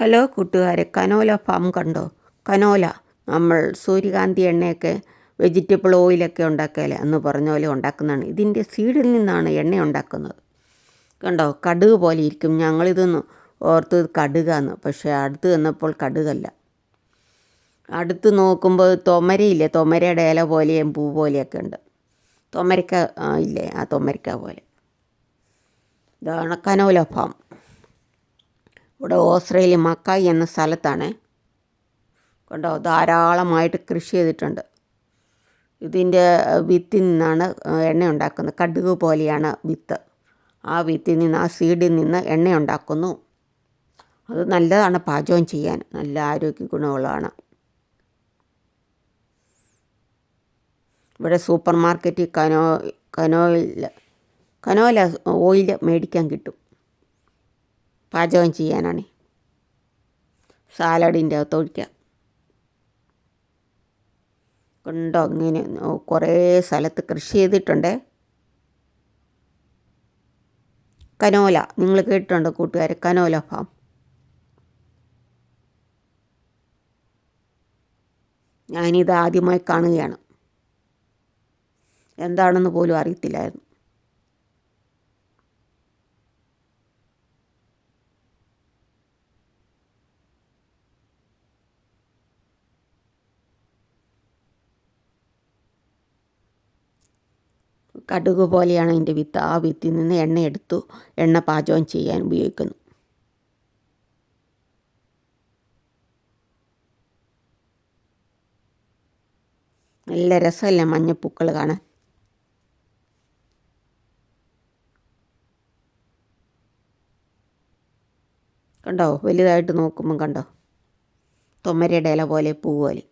Hello കൂട്ടുകാരെ canola farm കണ്ടോ? Canola നമ്മൾ സൂര്യകാന്തി എണ്ണയൊക്കെ വെജിറ്റബിൾ ഓയിലൊക്കെ ഉണ്ടാക്കിയാലേ അന്ന് പറഞ്ഞ പോലെ ഉണ്ടാക്കുന്നതാണ്. ഇതിന്റെ സീഡിൽ നിന്നാണ് എണ്ണ ഉണ്ടാക്കുന്നത്. കണ്ടോ? കടുക് പോലെ ഇരിക്കും. ഞങ്ങളിതൊന്ന് ഓർത്ത് കടുകാന്ന്. പക്ഷേ അടുത്ത് വന്നപ്പോൾ കടുകല്ല. അടുത്ത് നോക്കുമ്പോൾ തൊമരയില്ലേ? തൊമരയുടെ ഇല പോലെയും പൂ പോലെയൊക്കെ ഉണ്ട്. തൊമരക്ക ഇല്ലേ? ആ തൊമരക്ക പോലെ. ഇതാണ് കനോല ഫാം. ഇവിടെ ഓസ്ട്രേലിയ മക്കായി എന്ന സ്ഥലത്താണ് കണ്ടോ? ധാരാളമായിട്ട് കൃഷി ചെയ്തിട്ടുണ്ട്. ഇതിന്റെ വിത്തിൽ നിന്നാണ് എണ്ണ ഉണ്ടാക്കുന്നത്. കടുക് പോലെയാണ് വിത്ത്. ആ വിത്തിൽ നിന്ന് ആ സീഡിൽ നിന്ന് എണ്ണ ഉണ്ടാക്കുന്നു. അത് നല്ലതാണ് പാചകം ചെയ്യാൻ. നല്ല ആരോഗ്യ ഗുണമുള്ളതാണ്. ഇവിടെ സൂപ്പർ മാർക്കറ്റിൽ കനോ കനോയിൽ കനോല ഓയിൽ മേടിക്കാൻ കിട്ടും. പാചകം ചെയ്യാനാണ്. സാലഡിന്റെ അകത്ത് ഒഴിക്കാം ഉണ്ടോ അങ്ങനെ കുറേ സ്ഥലത്ത് കൃഷി ചെയ്തിട്ടുണ്ട്. കനോല നിങ്ങൾ കേട്ടിട്ടുണ്ടോ കൂട്ടുകാർ? Canola farm. ഞാനിത് ആദ്യമായി കാണുകയാണ്. എന്താണെന്ന് പോലും അറിയത്തില്ലായിരുന്നു. കടുക് പോലെയാണ് അതിന്റെ വിത്ത്. ആ വിത്തിൽ നിന്ന് എണ്ണ എടുത്തു. എണ്ണ പാചകം ചെയ്യാൻ ഉപയോഗിക്കുന്നു. നല്ല രസമല്ല മഞ്ഞപ്പൂക്കൾ കാണാൻ. കണ്ടോ? വലുതായിട്ട് നോക്കുമ്പം കണ്ടോ? തൊമ്മരയുടെ ഇല പോലെ പൂ പോലെ.